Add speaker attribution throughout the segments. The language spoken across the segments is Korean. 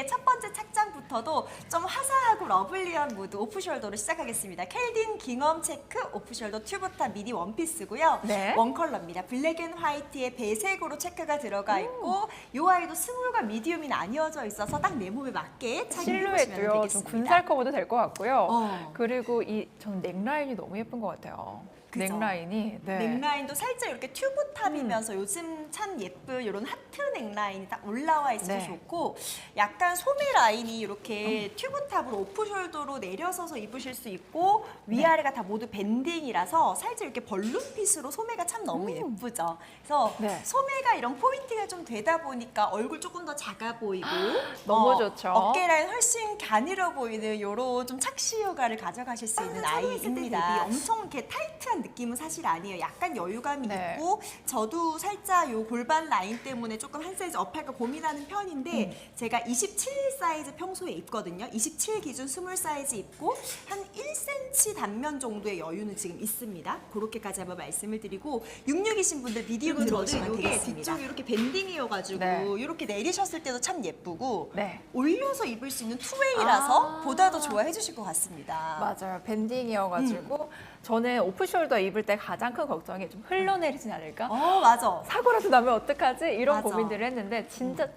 Speaker 1: 첫 번째 착장 부터 도 좀 화사하고 러블리한 무드 오프숄더로 시작하겠습니다. 켈딘 깅엄 체크 오프숄더 튜브탑 미디 원피스고요.
Speaker 2: 네.
Speaker 1: 원컬러입니다. 블랙 앤 화이트에 배색으로 체크가 들어가 있고 이 아이도 스몰과 미디움이 나뉘어져 있어서 딱 내 몸에 맞게 착용해 보시면
Speaker 2: 실루엣도요. 좀. 군살 커버도 될 것 같고요.
Speaker 1: 어.
Speaker 2: 그리고 이 저는 넥라인이 너무 예쁜 것 같아요.
Speaker 1: 그죠?
Speaker 2: 넥라인이 네.
Speaker 1: 넥라인도 살짝 이렇게 튜브
Speaker 2: 음.
Speaker 1: 탑이면서 요즘 참 예쁜 이런 하트 넥라인이 딱 올라와 있어서
Speaker 2: 네.
Speaker 1: 좋고 약간 소매 라인이 이렇게 튜브 탑으로 오프숄더로 내려서서 입으실 수 있고
Speaker 2: 네.
Speaker 1: 위아래가 다 모두 밴딩이라서 살짝 이렇게 벌룬 핏으로 소매가 참 너무 예쁘죠. 그래서
Speaker 2: 네.
Speaker 1: 소매가 이런 포인트가 좀 되다 보니까 얼굴 조금 더 작아 보이고
Speaker 2: 너무 좋죠.
Speaker 1: 어깨 라인 훨씬 가늘어 보이는 이런 좀 착시 효과를 가져가실 수 있는 아이입니다. 엄청 이렇게 타이트한 느낌은 사실 아니에요. 약간 여유감이
Speaker 2: 네.
Speaker 1: 있고 저도 살짝 요 골반 라인 때문에 조금 한 사이즈 업할까 고민하는 편인데
Speaker 2: 음.
Speaker 1: 제가 27 사이즈 평소에 입거든요. 27 기준 20 사이즈 입고 한 1cm 단면 정도의 여유는 지금 있습니다. 그렇게까지 한번 말씀을 드리고 66이신 분들 미디움
Speaker 3: 그리고
Speaker 1: 들어오시면 되겠습니다. 뒤쪽이 이렇게 밴딩이어가지고
Speaker 2: 네.
Speaker 1: 이렇게 내리셨을 때도 참 예쁘고
Speaker 2: 네.
Speaker 1: 올려서 입을 수 있는 투웨이라서
Speaker 2: 아.
Speaker 1: 보다 더 좋아해 주실 것 같습니다.
Speaker 2: 맞아요. 밴딩이어가지고
Speaker 1: 음.
Speaker 2: 저는 오프숄더 입을 때 가장 큰 걱정이 좀 흘러내리진 않을까?
Speaker 1: 어, 맞아.
Speaker 2: 사고라도 나면 어떡하지? 이런
Speaker 1: 맞아. 음.
Speaker 2: 고민들을 했는데 진짜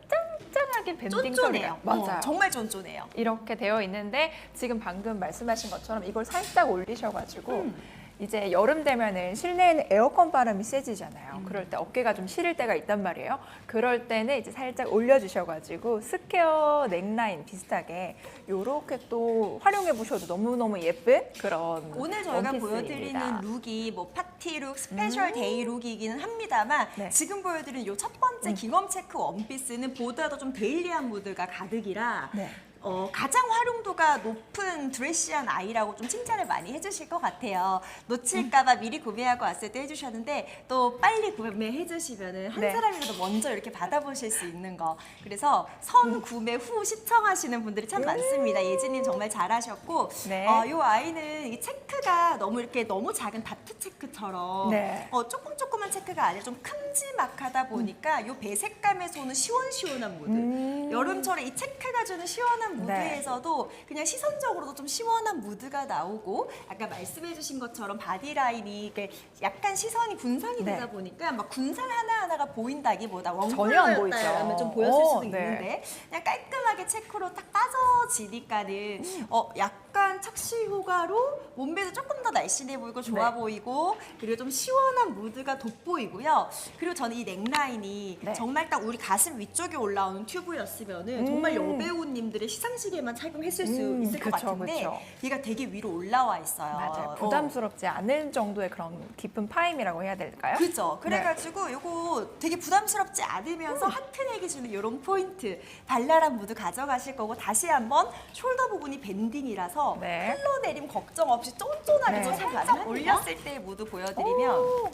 Speaker 2: 짱짱하게 밴딩
Speaker 1: 쫀쫀해요.
Speaker 2: 맞아요.
Speaker 1: 어, 정말 쫀쫀해요.
Speaker 2: 이렇게 되어 있는데 지금 방금 말씀하신 것처럼 이걸 살짝 올리셔가지고
Speaker 1: 음.
Speaker 2: 이제 여름 되면은 실내에는 에어컨 바람이 세지잖아요.
Speaker 1: 음.
Speaker 2: 그럴 때 어깨가 좀 시릴 때가 있단 말이에요. 그럴 때는 이제 살짝 올려주셔가지고 스퀘어 넥라인 비슷하게 이렇게 또 활용해 보셔도 너무너무 예쁜 그런
Speaker 1: 오늘 저희가
Speaker 2: 원피스입니다.
Speaker 1: 보여드리는 룩이 뭐 파 티 룩, 스페셜 데이 룩이기는 합니다만
Speaker 2: 네.
Speaker 1: 지금 보여드리는 요첫 번째 기검 체크 원피스는 보다도 좀 데일리한 무드가 가득이라
Speaker 2: 네.
Speaker 1: 어, 가장 활용도가 높은 드레시한 아이라고 좀 칭찬을 많이 해주실 것 같아요. 놓칠까봐 미리 구매하고 왔을 때 해주셨는데 또 빨리 구매해주시면은 한
Speaker 2: 네.
Speaker 1: 사람이라도 먼저 이렇게 받아보실 수 있는 거. 그래서 선 구매 후 시청하시는 분들이 참 많습니다. 예진님 정말 잘하셨고
Speaker 2: 네.
Speaker 1: 어, 이 아이는 이 체크가 너무 이렇게 너무 작은 다트 체크처럼
Speaker 2: 네.
Speaker 1: 어, 조금 조그만 체크가 아니라 좀 큼지막하다 보니까 이 배색감에서 오는 시원시원한 무드.
Speaker 2: 음.
Speaker 1: 여름철에 이 체크가 주는 시원한
Speaker 2: 네.
Speaker 1: 무드에서도 그냥 시선적으로도 좀 시원한 무드가 나오고 아까 말씀해주신 것처럼 바디 라인이 이게 약간 시선이 분산이
Speaker 2: 네.
Speaker 1: 되다 보니까 막 군살 하나 하나가 보인다기보다
Speaker 2: 전혀 안 보이죠.
Speaker 1: 원컬러였다면 좀 보였을
Speaker 2: 어,
Speaker 1: 수도
Speaker 2: 네.
Speaker 1: 있는데 그냥 깔끔하게 체크로 딱 빠져지니까는
Speaker 2: 음.
Speaker 1: 어 약간 착시 효과로 몸매도 조금 더 날씬해 보이고 좋아
Speaker 2: 네.
Speaker 1: 보이고 그리고 좀 시원한 무드가 돋보이고요. 그리고 저는 이 넥라인이
Speaker 2: 네.
Speaker 1: 정말 딱 우리 가슴 위쪽에 올라오는 튜브였으면은
Speaker 2: 음.
Speaker 1: 정말 여배우님들의 시상식에만 착용했을 수
Speaker 2: 음,
Speaker 1: 있을 것
Speaker 2: 그쵸,
Speaker 1: 같은데
Speaker 2: 그쵸.
Speaker 1: 얘가 되게 위로 올라와 있어요.
Speaker 2: 맞아요.
Speaker 1: 어.
Speaker 2: 부담스럽지 않은 정도의 그런 깊은 파임이라고 해야 될까요?
Speaker 1: 그죠. 그래가지고 요거 되게 부담스럽지 않으면서 하트내기 주는 이런 포인트 발랄한 무드 가져가실 거고 다시 한번 숄더 부분이 밴딩이라서
Speaker 2: 네.
Speaker 1: 흘러내림 걱정 없이 쫀쫀하게
Speaker 2: 네.
Speaker 1: 좀 살짝 올렸을 때의 무드 보여드리면 이건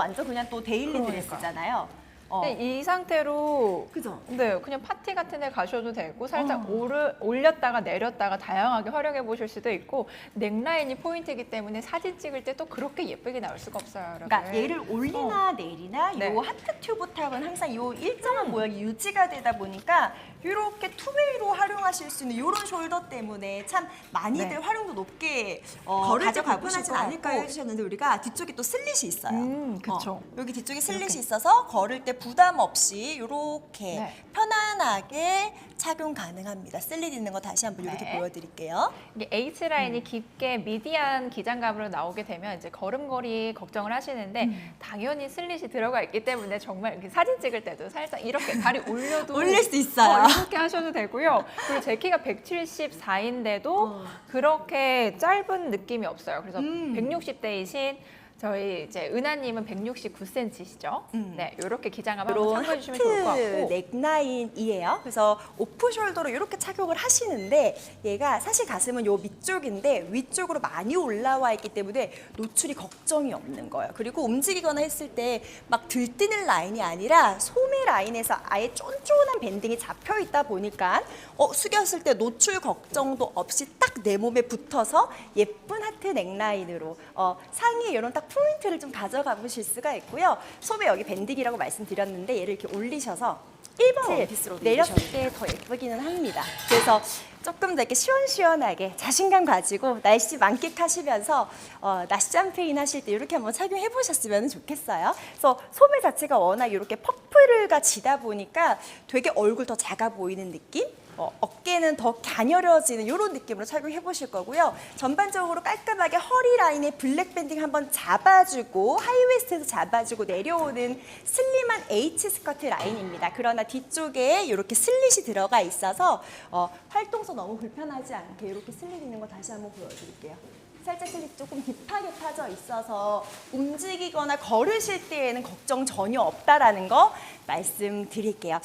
Speaker 1: 완전 그냥 또 데일리
Speaker 2: 그러니까.
Speaker 1: 드레스잖아요. 어.
Speaker 2: 근데 이 상태로
Speaker 1: 그죠.
Speaker 2: 네, 그냥 파티 같은 데 가셔도 되고 살짝
Speaker 1: 어.
Speaker 2: 오르, 올렸다가 내렸다가 다양하게 활용해 보실 수도 있고 넥라인이 포인트이기 때문에 사진 찍을 때 또 그렇게 예쁘게 나올 수가 없어요, 여러분.
Speaker 1: 그러니까 얘를 올리나 내리나
Speaker 2: 네.
Speaker 1: 요 하트 튜브 탑은 항상 요 일정한 모양이 유지가 되다 보니까 이렇게 투웨이로 활용하실 수 있는 이런 숄더 때문에 참 많이들
Speaker 2: 네.
Speaker 1: 활용도 높게 어,
Speaker 3: 걸을 때
Speaker 1: 가져가
Speaker 3: 불편하진
Speaker 1: 보실 것
Speaker 3: 않을까요?
Speaker 1: 같고 해주셨는데 우리가 뒤쪽에 또 슬릿이 있어요.
Speaker 2: 음, 그쵸.
Speaker 1: 어, 여기 뒤쪽에 슬릿이 있어서 걸을 때 부담 없이 이렇게
Speaker 2: 네.
Speaker 1: 편안하게 착용 가능합니다. 슬릿 있는 거 다시 한번 이렇게
Speaker 2: 네.
Speaker 1: 보여드릴게요.
Speaker 2: 이게 H 라인이 깊게 미디안 기장감으로 나오게 되면 이제 걸음걸이 걱정을 하시는데
Speaker 1: 음.
Speaker 2: 당연히 슬릿이 들어가 있기 때문에 정말 이렇게 사진 찍을 때도 살짝 이렇게 다리 올려도
Speaker 1: 올릴 수 있어요.
Speaker 2: 어, 이렇게 하셔도 되고요. 그리고 제 키가 174인데도
Speaker 1: 어.
Speaker 2: 그렇게 짧은 느낌이 없어요. 그래서
Speaker 1: 음.
Speaker 2: 160대이신 저희 이제 은하님은 169cm시죠?
Speaker 1: 음.
Speaker 2: 네, 이렇게 기장감 한번
Speaker 1: 이런
Speaker 2: 참고해 주시면 좋을 것
Speaker 1: 하트
Speaker 2: 같고.
Speaker 1: 넥라인이에요. 그래서 오프 숄더로 이렇게 착용을 하시는데 얘가 사실 가슴은 요 밑쪽인데 위쪽으로 많이 올라와 있기 때문에 노출이 걱정이 없는 거예요. 그리고 움직이거나 했을 때 막 들뜨는 라인이 아니라 소매 라인에서 아예 쫀쫀한 밴딩이 잡혀 있다 보니까 어, 숙였을 때 노출 걱정도 없이 딱 내 몸에 붙어서 예쁜 하트 넥라인으로 어, 상의에 이런 딱 포인트를 좀 가져가 보실 수가 있고요. 소매 여기 밴딩이라고 말씀드렸는데 얘를 이렇게 올리셔서 1번 원피스로 내렸을 때 더 예쁘기는 합니다. 그래서 조금 더 이렇게 시원시원하게 자신감 가지고 날씨 만끽하시면서 어, 낮 샴페인 하실 때 이렇게 한번 착용해 보셨으면 좋겠어요. 그래서 소매 자체가 워낙 이렇게 퍼플가 지다 보니까 되게 얼굴 더 작아 보이는 느낌? 어, 어깨는 더 가녀려지는 이런 느낌으로 착용해 보실 거고요. 전반적으로 깔끔하게 허리 라인에 블랙 밴딩 한번 잡아주고 하이웨스트에서 잡아주고 내려오는 슬림한 H 스커트 라인입니다. 그러나 뒤쪽에 이렇게 슬릿이 들어가 있어서 어, 활동성 너무 불편하지 않게 이렇게 슬릿 있는 거 다시 한번 보여드릴게요. 살짝 슬릿 조금 딥하게 파져 있어서 움직이거나 걸으실 때에는 걱정 전혀 없다라는 거 말씀드릴게요.